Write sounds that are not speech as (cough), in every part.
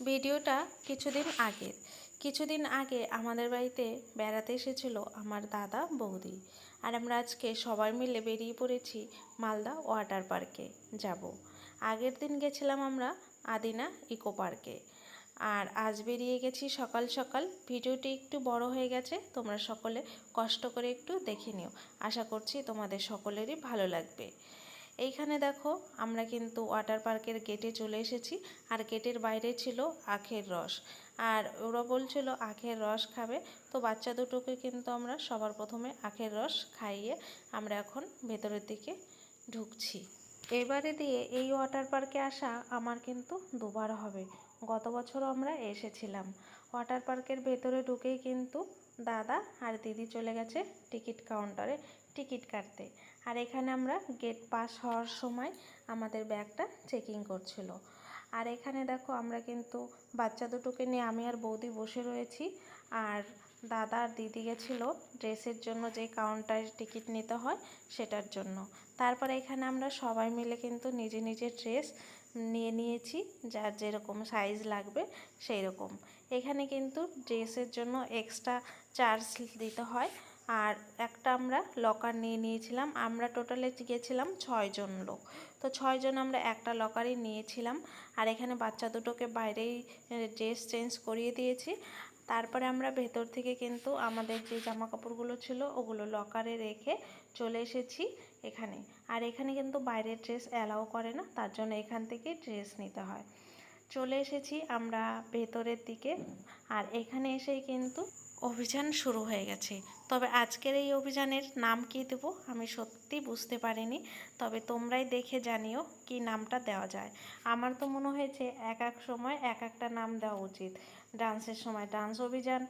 ভিডিওটা কিছুদিন আগের। কিছুদিন আগে আমাদের বাড়িতে বেড়াতে এসেছিল আমার দাদা বৌদি। আর আমরা আজকে সবাই মিলে বেরিয়ে পড়েছি মালদা ওয়াটার পার্কে যাব। আগের দিন গেছিলাম আমরা আদিনা ইকো পার্কে। আর আজ বেরিয়ে গেছি সকাল সকাল। ভিডিওটি একটু বড় হয়ে গেছে, তোমরা সকলে কষ্ট করে একটু দেখে নিও। আশা করছি তোমাদের সকলেরই ভালো লাগবে। এইখানে দেখো, আমরা কিন্তু ওয়াটার পার্কের গেটে চলে এসেছি। আর গেটের বাইরে ছিল আখের রস। আর ওরা বলছিল, আখের রস খাবে। তো বাচ্চা দুটোকে কিন্তু আমরা সবার প্রথমে আখের রস খাইয়ে আমরা এখন ভেতরের দিকে ঢুকছি। এবারে দিয়ে এই ওয়াটার পার্কে আসা আমার কিন্তু দুবার হবে। গত বছরও আমরা এসেছিলাম। ওয়াটার পার্কের ভেতরে ঢুকেই কিন্তু দাদা আর দিদি চলে গেছে টিকিট কাউন্টারে টিকিট কাটতে। আর এখানে আমরা গেট পাস হওয়ার সময় আমাদের ব্যাগটা চেকিং করছিল। আর এখানে দেখো আমরা কিন্তু বাচ্চা দুটোকে নিয়ে আমি আর বৌদি বসে রয়েছি। আর দাদা আর দিদি গেছিল ড্রেসের জন্য যে কাউন্টারে টিকিট নিতে হয় সেটার জন্য। তারপরে এখানে আমরা সবাই মিলে কিন্তু নিজে নিজের ড্রেস নিয়ে নিয়েছি, যার যেরকম সাইজ লাগবে সেই রকম এখানে কিন্তু ড্রেসের জন্য এক্সট্রা চার্জ দিতে হয়। আর একটা আমরা লকার নিয়ে নিয়েছিলাম। আমরা টোটালে গিয়েছিলাম ছয়জন লোক। তো ছয়জন আমরা একটা লকারই নিয়েছিলাম। আর এখানে বাচ্চা দুটোকে বাইরেই ড্রেস চেঞ্জ করিয়ে দিয়েছি। তারপরে আমরা ভেতর থেকে কিন্তু আমাদের যে জামা কাপড়গুলো ছিল, ওগুলো লকারে রেখে চলে এসেছি এখানে। আর এখানে কিন্তু বাইরের ড্রেস অ্যালাউ করে না। তার জন্য এখান থেকে ড্রেস নিতে হয়। চলে এসেছি আমরা ভেতরের দিকে। আর এখানে এসেই কিন্তু অভিযান শুরু হয়ে গেছে। তবে আজকের এই অভিযানের নাম কী দেব আমি সত্যি বুঝতে পারিনি। তবে তোমরাই দেখে জানিও কি নামটা দেওয়া যায়। আমার তো মনে হয়েছে এক এক সময় এক একটা নাম দেওয়া উচিত। ডান্সের সময় ডান্স অভিযান।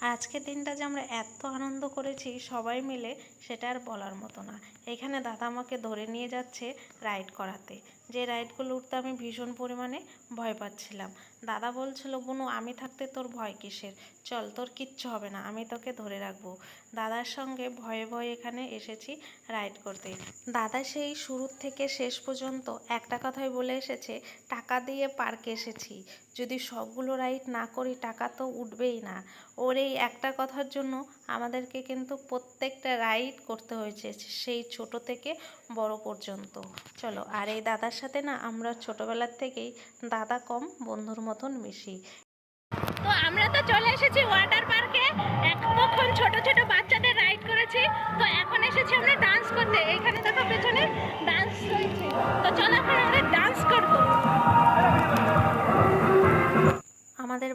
আজকের দিনটা যে আমরা এত আনন্দ করেছি সবাই মিলে সেটা আর বলার মতো না। এখানে দাদা আমাকে ধরে নিয়ে যাচ্ছে রাইড করাতে। যে রাইডগুলো উঠতে আমি ভীষণ পরিমাণে ভয় পাচ্ছিলাম। দাদা বলছিল, বুনু, আমি থাকতে তোর ভয় কিসের? চল, তোর কিচ্ছু হবে না, আমি তোকে ধরে রাখব। দাদার সঙ্গে ভয়ে ভয়ে এখানে এসেছি রাইড করতে। দাদা সেই শুরুর থেকে শেষ পর্যন্ত একটা কথাই বলে এসেছে, টাকা দিয়ে পার্কে এসেছি। যদি সবগুলো রাইড না করি, টাকা তো উঠবেই না। ওর এই একটা কথার জন্য আমাদেরকে কিন্তু প্রত্যেকটা রাইড করতে হয়েছে, সেই ছোট থেকে বড় পর্যন্ত। চলো, আর এই দাদার সাথে না আমরা ছোটবেলার থেকেই দাদা কম বন্ধুর মতন মিশি। তো আমরা তো চলে এসেছি ওয়াটার পার্কে। এতক্ষণ ছোট ছোট বাচ্চাদের রাইড করেছি। তো এখন এসেছি আমরা ডান্স করতে। এখানে দেখো পেছনে ডান্স হয়েছে। তো চলো আমরা ডান্স করব।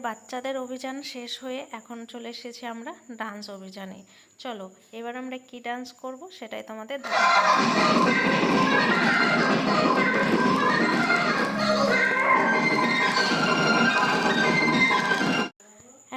বাচ্চাদের অভিযান শেষ হয়ে এখন চলে এসেছি আমরা ডান্স অভিযানে। চলো, এবার আমরা কি ডান্স করব সেটাই তোমাদের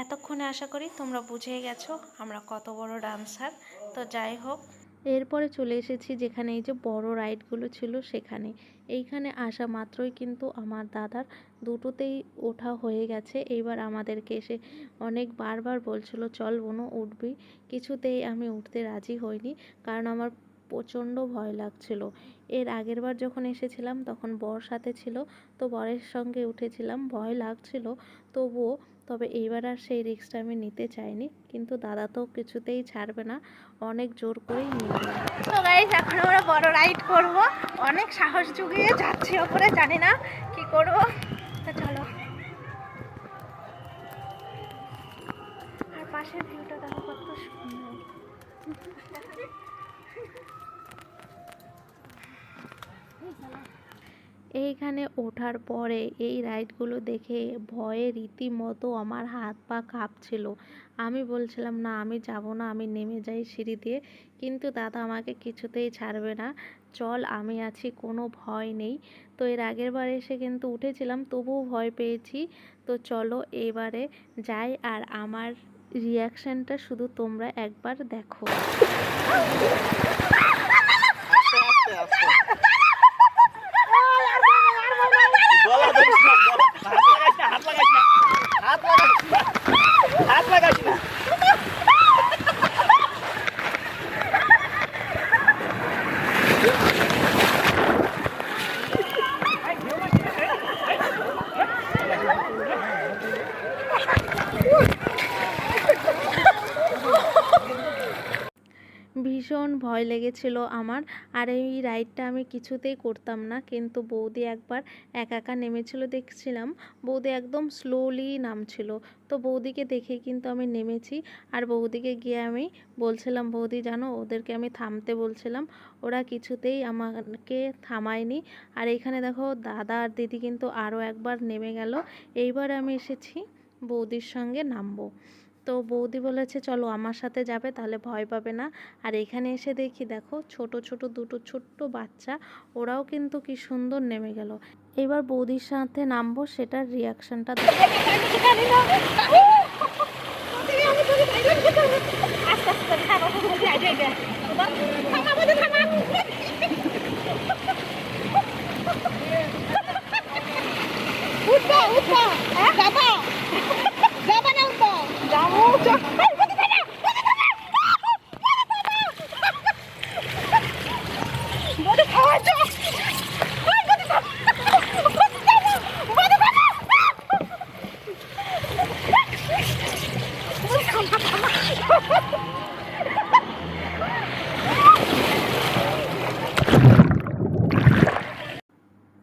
এতক্ষণে আশা করি তোমরা বুঝেই গেছো আমরা কত বড় ডান্সার তো যাই হোক এরপরে চলে এসেছি যেখানে এই যে বড় রাইডগুলো ছিল সেখানে। এইখানে আসা মাত্রই কিন্তু আমার দাদার দুটোতেই ওঠা হয়ে গেছে। এইবার আমাদেরকে এসে অনেক বারবার বলছিল, চল বোনো, উঠবি। কিছুতেই আমি উঠতে রাজি হইনি, কারণ আমার প্রচণ্ড ভয় লাগছিল। এর আগের বার যখন এসেছিলাম তখন বর সাথে ছিল, তো বরের সঙ্গে উঠেছিলাম। ভয় লাগছিল, তবুও তবে এইবার আর সেই রিস্কটা আমি নিতে চাইনি। কিন্তু দাদা তো কিছুতেই ছাড়বে না অনেক জোর করেই নিয়ে। তো গাইস এখন আমরা বড় রাইড করব। অনেক সাহস জুগিয়ে যাচ্ছি ওপরে জানি না কি করব। তো চলো। আর পাশের ভিউটা দেখো কত সুন্দর। (laughs) (laughs) এইখানে ওঠার পরে এই রাইডগুলো দেখে ভয়ে রীতিমতো আমার হাত পা কাঁপছিল। আমি বলছিলাম, না, আমি যাব না, আমি নেমে যাই সিঁড়ি দিয়ে। কিন্তু দাদা আমাকে কিছুতেই ছাড়বে না। চল, আমি আছি, কোনো ভয় নেই। তো এর আগের বার এসে কিন্তু উঠেছিলাম, তবুও ভয় পেয়েছি। তো চলো এবারে যাই আর আমার রিয়াকশানটা শুধু তোমরা একবার দেখো গলা ধরিস না, গলা- হাত লাগাইস না, হাত লাগাইস না, হাত লাগাইস না, হাত লাগাইস না। ভীষণ লেগেছিল আমার। আর এই রাইডটা আমি কিছুতেই করতাম না। কিন্তু বৌদি একবার একা একা নেমেছিল দেখছিলাম। বৌদি একদম স্লোলি নামছিল। তো বৌদিকে দেখে কিন্তু আমি নেমেছি। আর বৌদিকে গিয়ে আমি বলছিলাম, বৌদি জানো, ওদেরকে আমি থামতে বলছিলাম। ওরা কিছুতেই আমাকে থামায়নি। আর এখানে দেখো, দাদা আর দিদি কিন্তু আরও একবার নেমে গেল। এইবার আমি এসেছি বৌদির সঙ্গে নামবো। তো বৌদি বলেছে, চলো আমার সাথে যাবে, তাহলে ভয় পাবে না। আর এখানে এসে দেখি, দেখো, ছোট ছোট দুটো ছোট্ট বাচ্চা, ওরাও কিন্তু কি সুন্দর নেমে গেল। এবার বৌদির সাথে নামবো, সেটার রিয়াকশনটা আস্তে আস্তে করে থামা যাই যাই যাই থামা বলে থামা উঠবা উঠবা হ্যাঁ যাবা যাবা না উঠবা যাব বলে খাওয়া যাও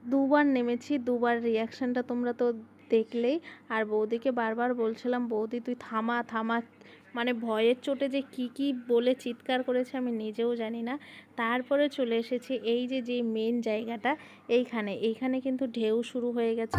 দুবার নেমেছি দুবার রিয়াকশনটা তোমরা তো দেখলেই আর বৌদিকে বারবার বলছিলাম, বৌদি, তুই থামা থামা। মানে ভয়ের চোটে যে কি কি বলে চিৎকার করেছে আমি নিজেও জানি না। তারপরে চলে এসেছি এই যে যে মেন জায়গাটা এইখানে। এইখানে কিন্তু ঢেউ শুরু হয়ে গেছে।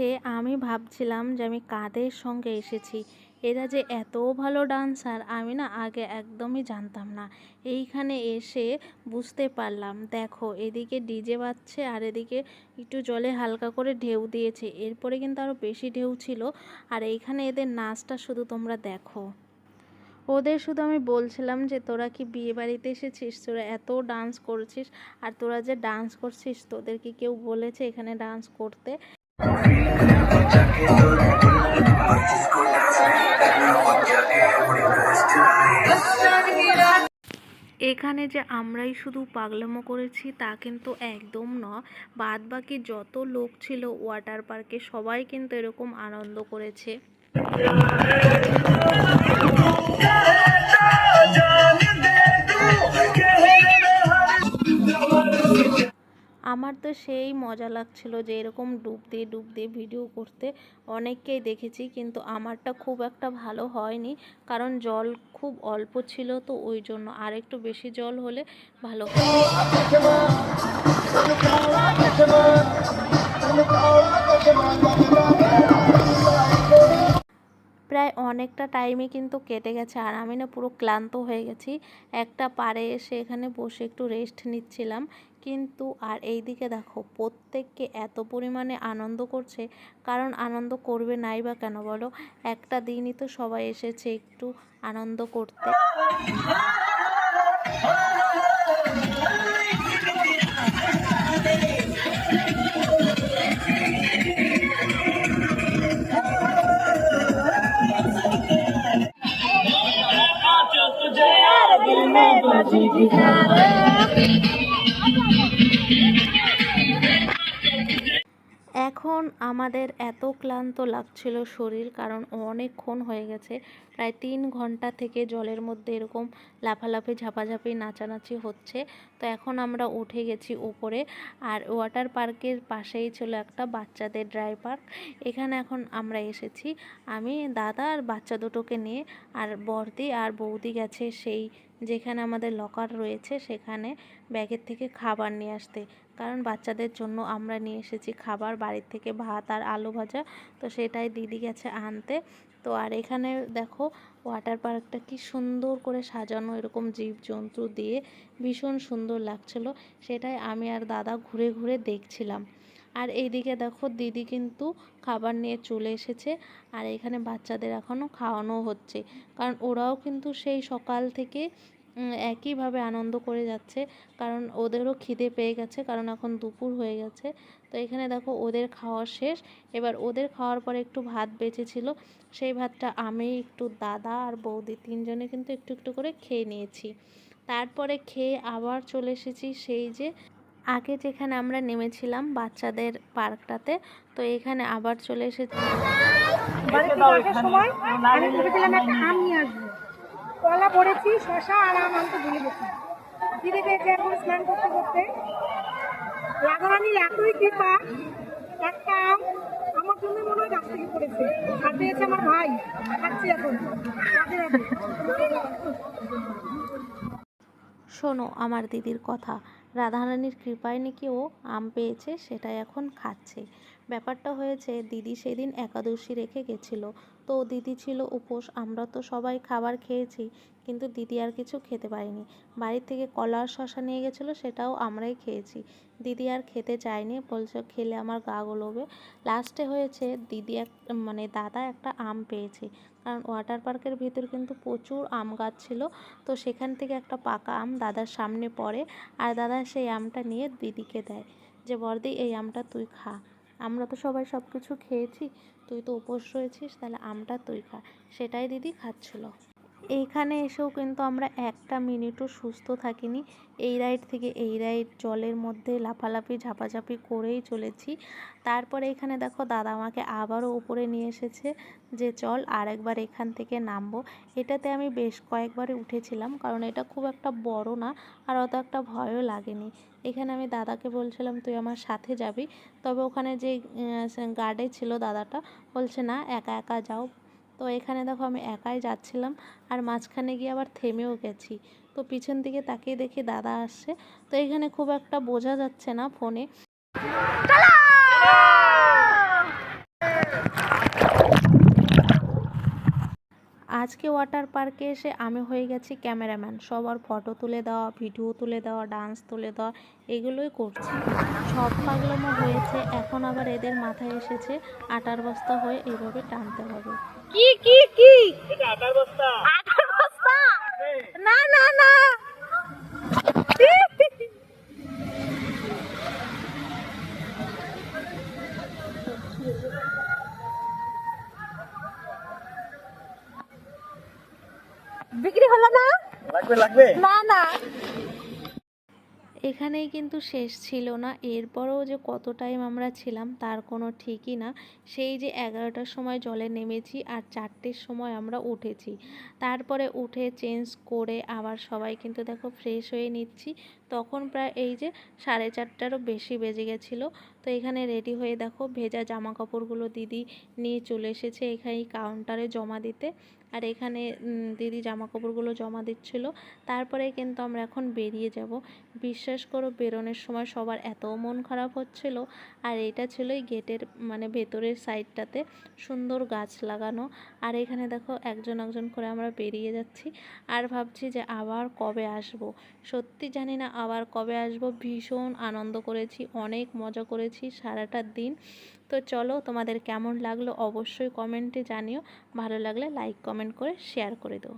এসে আমি ভাবছিলাম যে আমি কাদের সঙ্গে এসেছি। এরা যে এত ভালো ডান্সার আমি না আগে একদমই জানতাম না। এইখানে এসে বুঝতে পারলাম, দেখো, এদিকে ডিজে বাজছে আর এদিকে একটু জলে হালকা করে ঢেউ দিয়েছে। এরপরে কিন্তু আরও বেশি ঢেউ ছিল আর এইখানে এদের নাচটা শুধু তোমরা দেখো। ওদের শুধু আমি বলছিলাম যে, তোরা কি বিয়ে বাড়িতে এসেছিস? তোরা এত ডান্স করছিস আর তোরা যে ডান্স করছিস তোদের কি কেউ বলেছে এখানে ডান্স করতে? এখানে যে আমরাই শুধু পাগলামো করেছি তা কিন্তু একদম না। বাদ বাকি যত লোক ছিল ওয়াটার পার্কে সবাই কিন্তু এরকম আনন্দ করেছে। আমার তো সেই মজা লাগছিল যে এরকম ডুব দিয়ে ডুব দিয়ে ভিডিও করতে। অনেককেই দেখেছি কিন্তু আমারটা খুব একটা ভালো হয়নি। কারণ জল খুব অল্প ছিল তো ওই জন্য। আর একটু বেশি জল হলে ভালো প্রায় অনেকটা টাইমে কিন্তু কেটে গেছে আর আমি না পুরো ক্লান্ত হয়ে গেছি। একটা পাড়ে এসে এখানে বসে একটু রেস্ট নিচ্ছিলাম। কিন্তু আর এই দিকে দেখো, প্রত্যেককে এত পরিমাণে আনন্দ করছে, কারণ আনন্দ করবে নাই বা কেন বলো? একটা দিনই তো সবাই এসেছে একটু আনন্দ করতে। Thank you. এখন আমাদের এত ক্লান্ত লাগছিল শরীর, কারণ অনেকক্ষণ হয়ে গেছে। প্রায় তিন ঘণ্টা থেকে জলের মধ্যে এরকম লাফালাফি, ঝাপাঝাপি, নাচানাচি হচ্ছে। তো এখন আমরা উঠে গেছি উপরে, আর ওয়াটার পার্কের পাশেই ছিল একটা বাচ্চাদের ড্রাই পার্ক। এখানে এখন আমরা এসেছি। আমি, দাদা আর বাচ্চা দুটোকে নিয়ে, আর বর্দি আর বৌদি গেছে সেই যেখানে আমাদের লকার রয়েছে, সেখানে ব্যাগের থেকে খাবার নিয়ে আসতে। কারণ বাচ্চাদের জন্য আমরা নিয়ে এসেছি খাবার, বাড়ির থেকে ভাত আর আলু ভাজা। তো সেটাই দিদি গেছে আনতে। তো আর এখানে দেখো ওয়াটার পার্কটা কি সুন্দর করে সাজানো, এরকম জীবজন্তু দিয়ে ভীষণ সুন্দর লাগছিল। সেটাই আমি আর দাদা ঘুরে ঘুরে দেখছিলাম। আর এইদিকে দেখো দিদি কিন্তু খাবার নিয়ে চলে এসেছে আর এখানে বাচ্চাদের এখনও খাওয়ানো হচ্ছে। কারণ ওরাও কিন্তু সেই সকাল থেকে একইভাবে আনন্দ করে যাচ্ছে। কারণ ওদেরও খিদে পেয়ে গেছে, কারণ এখন দুপুর হয়ে গেছে। তো এখানে দেখো ওদের খাওয়া শেষ। এবার ওদের খাওয়ার পরে একটু ভাত বেঁচেছিল সেই ভাতটা আমি, একটু দাদা আর বৌদি তিনজনে কিন্তু একটু একটু করে খেয়ে নিয়েছি। তারপরে খেয়ে আবার চলে এসেছি সেই যে, আগে যেখানে আমরা নেমেছিলাম বাচ্চাদের পার্কটাতে, তো এখানে আবার চলে এসেছি। কলা পড়েছি, শশা আর আম আনতে ভুলে গেছি। দিদি পেয়েছে এখন স্নান করতে করতে রাধারানীর এতই কৃপা, একটা আম আমার জন্য মনে হয় গাছ থেকে পড়েছে। আর পেয়েছে আমার ভাই, খাচ্ছি এখন। শোনো, আমার দিদির কথা। রাধারানীর কৃপায় নাকি ও আম পেয়েছে, সেটাই এখন খাচ্ছে। ব্যাপারটা হয়েছে, দিদি সেদিন একাদশী রেখে গেছিল। তো দিদি ছিল উপোস, আমরা তো সবাই খাবার খেয়েছি, কিন্তু দিদি আর কিছু খেতে পারিনি। বাড়ির থেকে কলা আর শশা নিয়ে গেছিল, সেটাও আমরাই খেয়েছি। দিদি আর খেতে চায়নি, বলছে খেলে আমার গা গলবে। লাস্টে হয়েছে, দিদি এক মানে দাদা একটা আম পেয়েছে। কারণ ওয়াটার পার্কের ভিতর কিন্তু প্রচুর আম গাছ ছিল, তো সেখান থেকে একটা পাকা আম দাদার সামনে পড়ে, আর দাদা সেই আমটা নিয়ে দিদিকে দেয়, যে, বর্দি, এই আমটা তুই খা। আমরা তো সবাই সব কিছু খেয়েছি, তুই তো উপোস রয়েছিস, তাহলে আমটা তুই খা। সেটাই দিদি খাচ্ছিল। এইখানে এসেও কিন্তু আমরা একটা মিনিটও সুস্থ থাকিনি। এই রাইড থেকে এই রাইড জলের মধ্যে লাফালাফি, ঝাপাঝাপি করেই চলেছি। তারপরে এখানে দেখো দাদা আমাকে আবারও উপরে নিয়ে এসেছে যে চল আরেকবার এখান থেকে নামবো। এটাতে আমি বেশ কয়েকবারই উঠেছিলাম কারণ এটা খুব একটা বড় না আর অত একটা ভয়ও লাগেনি। এখানে আমি দাদাকে বলছিলাম, তুই আমার সাথে যাবি? তবে ওখানে যে গার্ডে ছিল দাদাটা, বলছে, না, একা একা যাও। তো এখানে দেখো আমি একাই যাচ্ছিলাম আর মাঝখানে গিয়ে আবার থেমেও গেছি। তো পিছন দিকে তাকিয়ে দেখি দাদা আসছে। তো এখানে খুব একটা বোঝা যাচ্ছে না ফোনে। আজকে ওয়াটার পার্কে এসে আমি হয়ে গেছি ক্যামেরাম্যান। সবার ফটো তুলে দেওয়া, ভিডিও তুলে দেওয়া, ডান্স তুলে দেওয়া, এগুলোই করছি। সব পাগলামো হয়েছে, এখন আবার এদের মাথায় এসেছে আটার বস্তা হয়ে এইভাবে টানতে হবে। কি কি কি? এখানেই কিন্তু শেষ ছিল না। এরপরেও যে কত টাইম আমরা ছিলাম তার কোনো ঠিকই না। সেই যে এগারোটার সময় জলে নেমেছি আর চারটের সময় আমরা উঠেছি। তারপরে উঠে চেঞ্জ করে আবার সবাই কিন্তু দেখো ফ্রেশ হয়ে নিচ্ছি। তখন প্রায় এই যে সাড়ে চারটারও বেশি বেজে গেছিল। তো এখানে রেডি হয়ে দেখো ভেজা জামা কাপড়গুলো দিদি নিয়ে চলে এসেছে এখানে কাউন্টারে জমা দিতে। আর এখানে দিদি জামা কাপড়গুলো জমা দিচ্ছিল। তারপরে কিন্তু আমরা এখন বেরিয়ে যাব। বিশ্বাস করো, বেরোনোর সময় সবার এত মন খারাপ হচ্ছিল। আর এটা ছিল গেটের মানে ভেতরের সাইডটাতে সুন্দর গাছ লাগানো। আর এখানে দেখো, একজন একজন করে আমরা বেরিয়ে যাচ্ছি। আর ভাবছি যে আবার কবে আসব? সত্যি জানি না আবার কবে আসব। ভীষণ আনন্দ করেছি, অনেক মজা করেছি সারাটা দিন। তো চলো তোমাদের কেমন লাগল অবশ্যই কমেন্টে জানিও। ভালো লাগলে লাইক কমেন্ট করে শেয়ার করে দিও।